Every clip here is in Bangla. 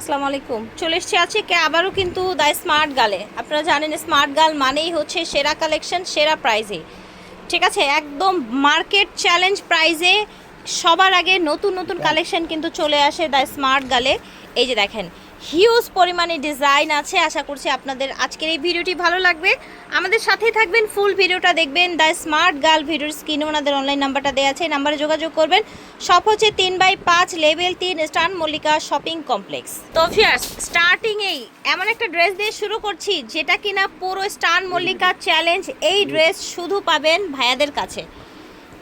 আসসালামু আলাইকুম। চলে এসেছি আজকে আবারও কিন্তু দ্য স্মার্ট গালে আপনারা জানেন স্মার্ট গাল মানেই হচ্ছে সেরা কালেকশন সেরা প্রাইজে ঠিক আছে? একদম মার্কেট চ্যালেঞ্জ প্রাইজে সবার আগে নতুন নতুন কালেকশন কিন্তু চলে আসে দ্য স্মার্ট গালে এই যে দেখেন হিউজ পরিমাণে ডিজাইন আছে আশা করছি আপনাদের আজকের এই ভিডিওটি ভালো লাগবে। আমাদের সাথেই থাকবেন ফুল ভিডিওটা দেখবেন দ্য স্মার্ট গার্ল ভিডিওর স্ক্রিনে ওনাদের অনলাইন নাম্বারটা দেওয়া আছে নাম্বারে যোগাযোগ করবেন। সব হচ্ছে তিন বাই পাঁচ লেভেল তিন স্টান মল্লিকা শপিং কমপ্লেক্স তো ফিয়ার্স স্টার্টিংয়েই এমন একটা ড্রেস দিয়ে শুরু করছি যেটা কিনা পুরো স্টান মল্লিকা চ্যালেঞ্জ এই ড্রেস শুধু পাবেন ভাইয়াদের কাছে।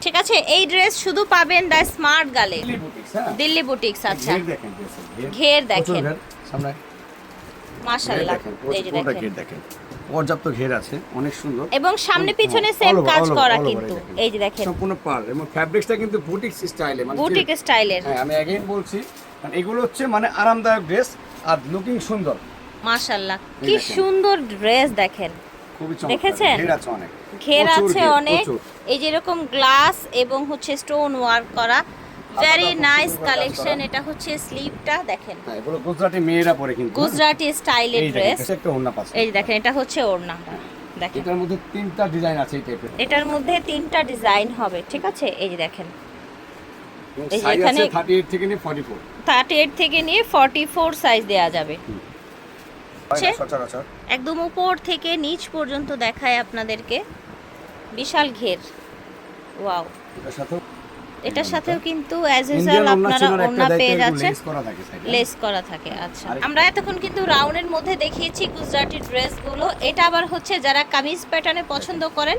ঠিক আছে? এই ড্রেস শুধু পাবেন দ্য স্মার্ট গালে দিল্লি বুটিক্স, হ্যাঁ। দিল্লি বুটিক্স আচ্ছা। ঘের দেখেন, সামনে। মাশাআল্লাহ। দেখেন, এই যে দেখেন। দেখেন। পর্যাপ্ত ঘের আছে অনেক সুন্দর। এবং সামনে পিছনে সেম কাজ করা কিন্তু। এই যে দেখেন। সম্পূর্ণ পার এবং ফ্যাব্রিক্সটা কিন্তু বুটিক স্টাইলে মানে বুটিক স্টাইলের হ্যাঁ আমি অ্যাগেইন বলছি কারণ এগুলো হচ্ছে মানে আরামদায়ক ড্রেস আর লুকিং সুন্দর। মাশাআল্লাহ। কি সুন্দর ড্রেস দেখেন। খুবই চমৎকার। দেখেছেন? ঘের আছে অনেক। ঘের আছে অনেক। এই যে এরকম গ্লাস এবং হচ্ছে স্টোন ওয়ার্ক করা ভেরি নাইস কালেকশন এটা হচ্ছে স্লিভটা দেখেন। হ্যাঁ এগুলো গুজরাটি মেয়েরা পরে কিন্তু। গুজরাটি স্টাইলের ড্রেস একটা ওড়না পাচ্ছে। এই দেখেন এটা হচ্ছে ওড়না। দেখেন। এটার মধ্যে তিনটা ডিজাইন আছে এই টাইপের এটার মধ্যে তিনটা ডিজাইন হবে ঠিক আছে? এই যে দেখেন এই যে এখানে- 38 থেকে নিয়ে 44 থার্টি এইট থেকে নিয়ে ফর্টি ফোর সাইজ দেওয়া যাবে একদম উপর থেকে নিচ পর্যন্ত দেখায় আপনাদেরকে। বিশাল ঘের। ওয়াও এটার সাথেও কিন্তু অ্যাজ এজ ইউজুয়াল আপনারা ছিল না, একটা ওড়না দেখে পেয়ে যাচ্ছে যাচ্ছেন। লেস করা থাকে আচ্ছা। আমরা এতক্ষণ কিন্তু রাউন্ডের মধ্যে দেখিয়েছি গুজরাটি ড্রেসগুলো। এটা আবার হচ্ছে যারা কামিজ প্যাটার্নে পছন্দ করেন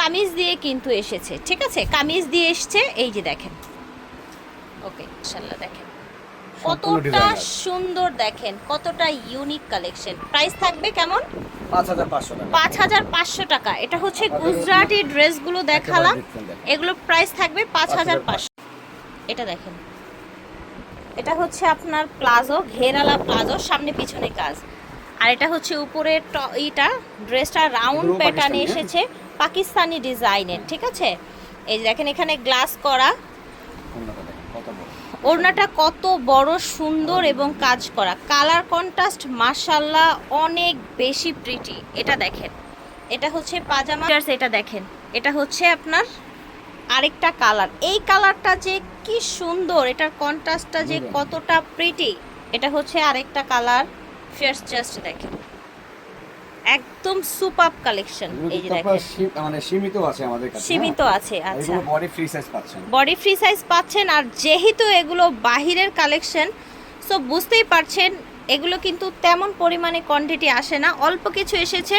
কামিজ দিয়ে কিন্তু এসেছে ঠিক আছে? কামিজ দিয়ে এসছে এই যে দেখেন। ওকে ইনশাল্লাহ দেখেন। কতটা। সুন্দর দেখেন কতটা ইউনিক কালেকশন প্রাইস থাকবে কেমন? 5500 টাকা। পাঁচ হাজার পাঁচশো টাকা। এটা হচ্ছে গুজরাটি ড্রেসগুলো দেখালাম। এগুলো প্রাইস থাকবে পাঁচ হাজার পাঁচশো। এটা দেখেন। এটা হচ্ছে আপনার প্লাজো ঘেরালা প্লাজো সামনে পিছনে কাজ। আর এটা হচ্ছে উপরে ইটা ড্রেসটা রাউন্ড প্যাটার্নে হ্যাঁ? এসেছে পাকিস্তানি ডিজাইনের ঠিক আছে? এই দেখেন এখানে গ্লাস করা। ওড়নাটা কত বড়। সুন্দর এবং কাজ করা। কালার কন্ট্রাস্ট মাশাল্লাহ অনেক বেশি প্রিটি এটা দেখেন। এটা হচ্ছে পাজামা এটা দেখেন। এটা হচ্ছে আপনার আরেকটা কালার এই কালারটা যে কি সুন্দর এটার কন্ট্রাস্টটা যে কতটা প্রিটি এটা হচ্ছে আরেকটা কালার ফিয়ার্স জাস্ট দেখেন। একদম সুপার কালেকশন এই যে দেখেন। মানে সীমিত আছে আমাদের কাছে সীমিত হ্যাঁ? আছে আচ্ছা এগুলো বডি ফ্রি সাইজ পাচ্ছেন। বডি ফ্রি সাইজ পাচ্ছেন আর যেহেতু এগুলো বাহিরের কালেকশন সো বুঝতেই পারছেন এগুলো কিন্তু তেমন পরিমাণে কোয়ান্টিটি আসে না। অল্প কিছু এসেছে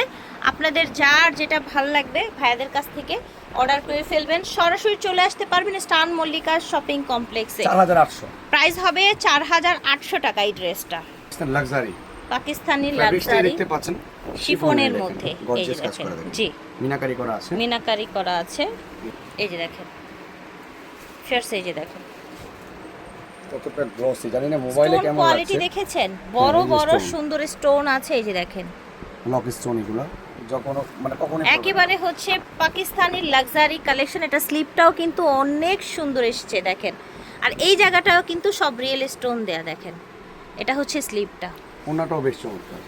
আপনাদের যার যেটা ভালো লাগবে ভাইয়াদের কাছ থেকে অর্ডার করে ফেলবেন। সরাসরি চলে আসতে পারবেন স্টান মল্লিকা শপিং কমপ্লেক্সে 4800 প্রাইস হবে চার হাজার আটশো টাকা এই ড্রেসটা লাক্সারি পাকিস্তানি লাক্সারি দেখতে পাচ্ছেন। শিফনের মধ্যে। এই যে দেখেন। জি। মিনাকারি করা আছে। মিনাকারি করা আছে। এই যে দেখেন। এই যে দেখেন। কতটা গ্লসি জানি না মোবাইলে স্টোন কেমন কোয়ালিটি দেখেছেন? বড় বড় সুন্দর স্টোন আছে এই যে দেখেন। লক স্টোন এগুলো। যখন মানে কখনো একেবারে হচ্ছে পাকিস্তানি লাক্সারি কালেকশন এটা স্লিপটাও কিন্তু অনেক সুন্দর এসেছে দেখেন। আর এই জায়গাটাও কিন্তু সব রিয়েল স্টোন দেয়া দেখেন। এটা হচ্ছে স্লিপটা ওনাটাও বেশ চমৎকার।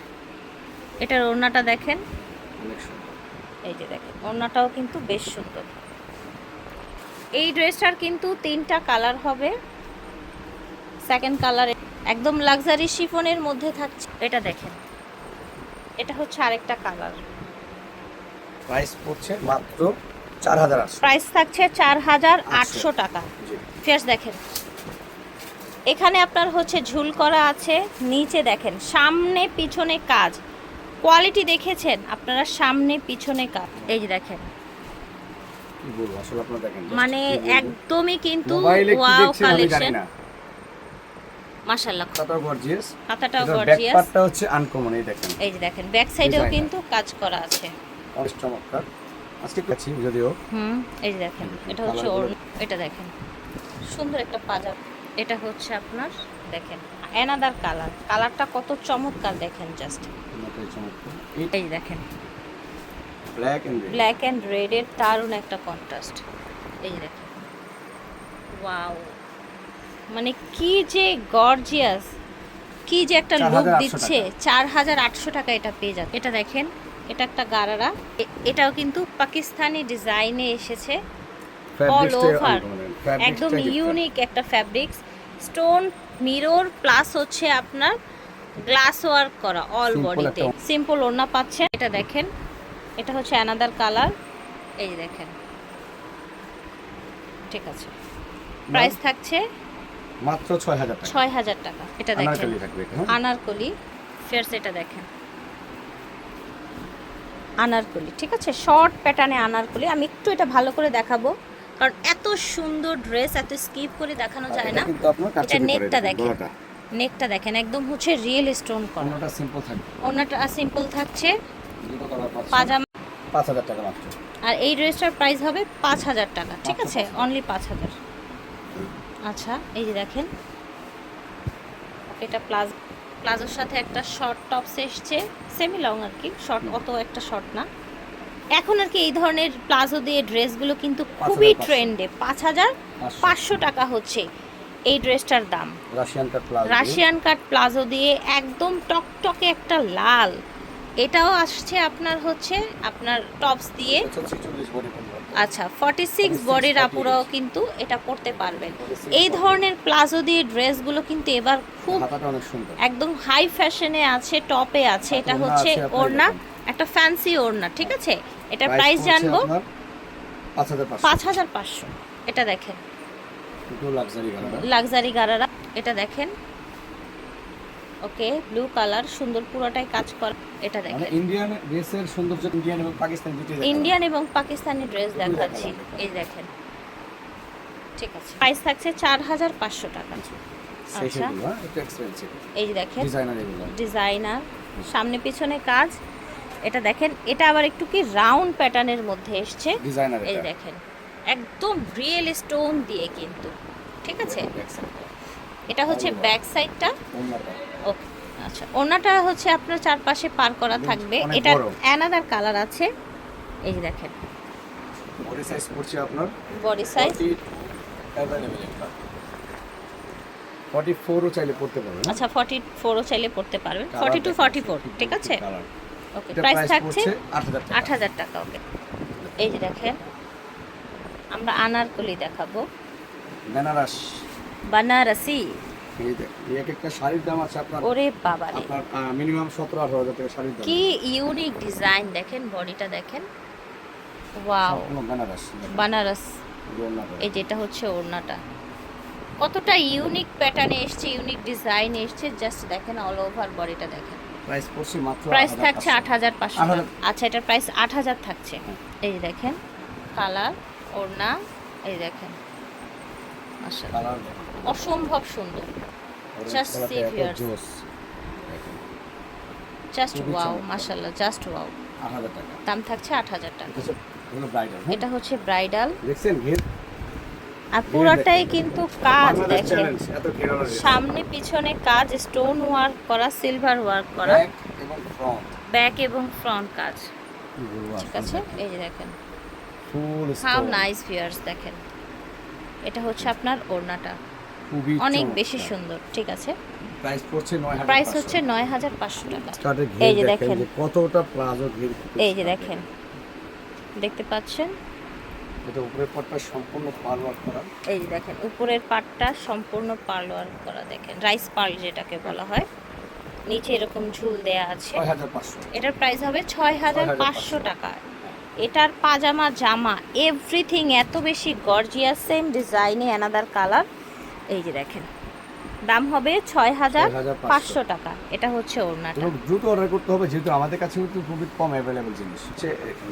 এটার ওড়নাটা দেখেন। এই যে দেখেন ওড়নাটাও কিন্তু বেশ সুন্দর। এই ড্রেসটার কিন্তু তিনটা কালার হবে। সেকেন্ড কালার একদম লাক্সারি শিফনের মধ্যে থাকছে। এটা দেখেন এটা হচ্ছে আরেকটা কালার প্রাইস পড়ছে মাত্র 4800 প্রাইস থাকছে চার হাজার আটশো টাকা। জি। ফেয়ার্স দেখেন এখানে আপনার হচ্ছে ঝুল করা আছে নিচে দেখেন সামনে পিছনে কাজ। কোয়ালিটি দেখেছেন? আপনারা সামনে পিছনে কাজ এই যে দেখেন। মানে একদমই কিন্তু ওয়াও কালেকশন মাশাআল্লাহ। কতটা গর্জিয়াস ব্যাক গর্জিয়াস পার্টটা হচ্ছে আনকমন এই দেখেন। এই যে দেখেন ব্যাক সাইডেও কিন্তু কাজ করা আছে। অনেক চমৎকার। আজকে কাছি যদিও। হুম এই যে দেখেন এটা হচ্ছে এটা দেখেন। সুন্দর একটা পাজাব এটা হচ্ছে আপনার দেখেন। এনাদার কালার কালারটা কত চমৎকার দেখেন জাস্ট এই দেখেন। Black and red black and রেডের দারুণ একটা কন্ট্রাস্ট এই দেখেন। ওয়াও মানে কি যে গর্জিয়াস কি যে একটা 4,800 লুক দিচ্ছে। চার হাজার আটশো টাকা এটা পেয়ে যাবে। এটা দেখেন এটা একটা গারারা। এটাও কিন্তু পাকিস্তানি ডিজাইনে এসেছে। অল ওভার একদম ইউনিক একটা ফ্যাব্রিক্স স্টোন মিরর প্লাস হচ্ছে আপনার গ্লাস ওয়ার্ক করা অল বডিতে সিম্পল ওড়না পাচ্ছেন এটা দেখেন। এটা হচ্ছে অ্যানাদার কালার এই দেখেন। ঠিক আছে। প্রাইস থাকছে মাত্র ছয় হাজার টাকা। ছয় হাজার টাকা এটা দেখেন। আনারকলি থাকবে এটা হ্যাঁ? আনারকলি ফেরস এটা দেখেন। আনারকলি ঠিক আছে? শর্ট প্যাটার্নে আনারকলি। আমি একটু এটা ভালো করে দেখাবো। কারণ এত সুন্দর ড্রেস এত স্কিপ করে দেখানো যায় না। এটা নেকটা দেখেন নেকটা দেখেন একদম হচ্ছে রিয়েল স্টোন করা। সিম্পল থাকবে। ওনাটা সিম্পল থাকছে। পাজামা। পাঁচ হাজার টাকা মাত্র। আর এই ড্রেসটার প্রাইস হবে পাঁচ হাজার টাকা ঠিক আছে? অনলি পাঁচ হাজার। আচ্ছা এই যে দেখেন। এটা প্লাজ প্লাজোর সাথে একটা শর্ট টপস এসছে। সেমি লং আর কি শর্ট অত একটা শর্ট না। এখন আর কি এই ধরনের প্লাজো দিয়ে ড্রেসগুলো কিন্তু খুবই ট্রেন্ডে। পাঁচ হাজার পাঁচশো। টাকা হচ্ছে এই ড্রেসটার দাম। Russian cut palazzo Russian cut palazzo দিয়ে একদম টকটকে একটা লাল। এটাও আসছে আপনার হচ্ছে আপনার টপস দিয়ে। আচ্ছা ফর্টি সিক্স 46, বডির 48 আপুরাও কিন্তু এটা পড়তে পারবেন। এই ধরনের প্লাজো দিয়ে ড্রেসগুলো কিন্তু এবার খুব একদম হাই ফ্যাশনে আছে টপে আছে। এটা হচ্ছে ওড়না একটা ফ্যান্সি ওড়না ঠিক আছে? এটার Price প্রাইস জানব? পাঁচ হাজার পাঁচশো। এটা দেখেন। লাক্সারি গারারা এটা দেখেন। ওকে ব্লু কালার সুন্দর পুরোটাই কাজ করা এটা মানে দেখেন। ইন্ডিয়ান ড্রেসের সৌন্দর্য ইন্ডিয়ান এবং পাকিস্তানি দুটোই ইন্ডিয়ান এবং পাকিস্তানি ড্রেস দেখাচ্ছি এই দেখেন। ঠিক আছে। প্রাইস থাকছে চার হাজার পাঁচশো টাকা। আচ্ছা। সেগুলো হ্যাঁ, এই দেখেন। ডিজাইনার ডিজাইনার সামনে পিছনে কাজ। এটা দেখেন এটা আবার একটু কি রাউন্ড প্যাটার্নের মধ্যে এসছে। ডিজাইনার এই দেখেন একদম রিয়েল স্টোন দিয়ে কিন্তু ঠিক আছে। এটা হচ্ছে ব্যাক সাইডটা। ওকে আচ্ছা ওনাটা হচ্ছে আপনার চারপাশে পার করা থাকবে। এটা অ্যানাদার কালার আছে। এই যে দেখেন। বডি সাইজ পড়ছে আপনার? বডি সাইজ 40 available একটা। 44 ও চাইলে পড়তে পারবেন? আচ্ছা ফর্টি ফোরও চাইলে পড়তে পারবেন। Colour ফর্টি টু দেখাচ্ছে, ফোর 44 ঠিক আছে। ওকে প্রাইস থাকছে 8000 টাকা। ওকে এই যে দেখেন আমরা আনারকলি দেখাবো। বেনারস। ওরে বাবা রে আপনার মিনিমাম 17 18000 টাকা শাড়ির দাম। কি ইউনিক ডিজাইন দেখেন বডিটা দেখেন। ওয়াও সম্পূর্ণ বেনারস। বানারস। এই যেটা হচ্ছে ওড়নাটা। কতটা ইউনিক প্যাটার্নে এসছে ইউনিক ডিজাইন এসছে জাস্ট দেখেন অল ওভার বডিটা দেখেন। প্রাইস পড়ছে মাত্র প্রাইস থাকছে আট হাজার পাঁচশো। আচ্ছা এটার প্রাইস আট হাজার থাকছে। এই দেখেন কালার ওড়না এই দেখেন। অসম্ভব সুন্দর। Orange Just কালারটা see এত viewers. জোস। দেখেন, জাস্ট ওয়াও। মাশাআল্লাহ জাস্ট ওয়াও দাম থাকছে আট হাজার টাকা। এটা হচ্ছে bridal, হ্যাঁ? এটা হচ্ছে ব্রাইডাল। দেখছেন ঘের? আর পুরোটাই কিন্তু কাজ দেখেন। সামনে পিছনে কাজ স্টোন ওয়ার্ক করা সিলভার ওয়ার্ক করা। ব্যাক এবং ফ্রন্ট কাজ। ঠিক আছে? এই যে দেখেন। হাউ নাইস ভিউয়ার্স দেখেন। এটা হচ্ছে আপনার ওড়নাটা। অনেক বেশি সুন্দর ঠিক আছে? প্রাইস পড়ছে 9500 প্রাইস হচ্ছে নয় হাজার পাঁচশো টাকা। এই যে দেখেন। দেখেন। কতটা প্লাজো এই যে দেখেন। দেখতে পাচ্ছেন? এটা উপরের পাটটা সম্পূর্ণ পার ওয়ার্ক করা। এই যে দেখেন উপরের পাটটা সম্পূর্ণ পার্ল ওয়ার্ক করা দেখেন রাইস পার্ল যেটাকে বলা হয়। নিচে এরকম ঝুল দেয়া আছে। এটার প্রাইস হবে ছয় হাজার পাঁচশো। টাকা। এটার পাজামা জামা এভরিথিং এত বেশি গর্জিয়াস সেম ডিজাইনে অ্যানাদার কালার এই যে দেখেন দাম হবে ছয় হাজার পাঁচশো। টাকা। এটা হচ্ছে ওড়নাটা। দ্রুত অর্ডার করতে হবে যেহেতু আমাদের কাছে কিন্তু খুবই কম অ্যাভেলেবল জিনিস। হচ্ছে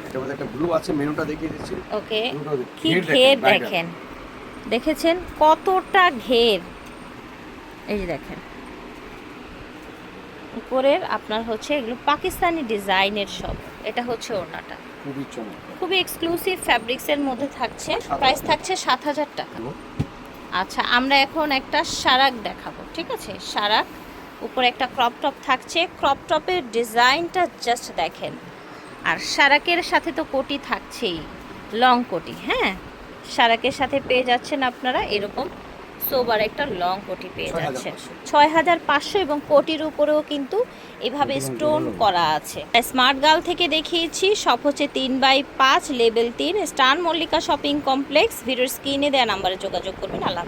এটার মধ্যে একটা ব্লু আছে মেনুটা দেখিয়ে দিচ্ছি। ওকে কি ঘের দেখেন। দেখেছেন কতটা ঘের? এই যে দেখেন। উপরের আপনার হচ্ছে এগুলো পাকিস্তানি ডিজাইনের সব। এটা হচ্ছে ওড়নাটা। খুবই চমৎকার। খুবই এক্সক্লুসিভ ফ্যাব্রিক্সের মধ্যে থাকছে। প্রাইস থাকছে সাত হাজার টাকা। আচ্ছা আমরা এখন একটা সারাক দেখাবো, ঠিক আছে? সারাক, উপরে একটা ক্রপ টপ থাকছে। ক্রপ টপের ডিজাইনটা জাস্ট দেখেন। আর সারাকের সাথে তো কোটি থাকছেই লং কোটি হ্যাঁ? সারাকের সাথে পেয়ে যাচ্ছেন আপনারা এরকম সোবার একটা লং কোটি পেয়ে যাচ্ছে। ছয় হাজার পাঁচশো এবং কোটির উপরেও কিন্তু এভাবে স্টোন করা আছে। স্মার্ট গার্ল থেকে দেখিয়েছি সব হচ্ছে তিন বাই পাঁচ লেভেল তিন স্টার মল্লিকা শপিং কমপ্লেক্স। ভিডিওর স্ক্রিনে দেওয়া নাম্বারে যোগাযোগ করবেন। আল্লাহ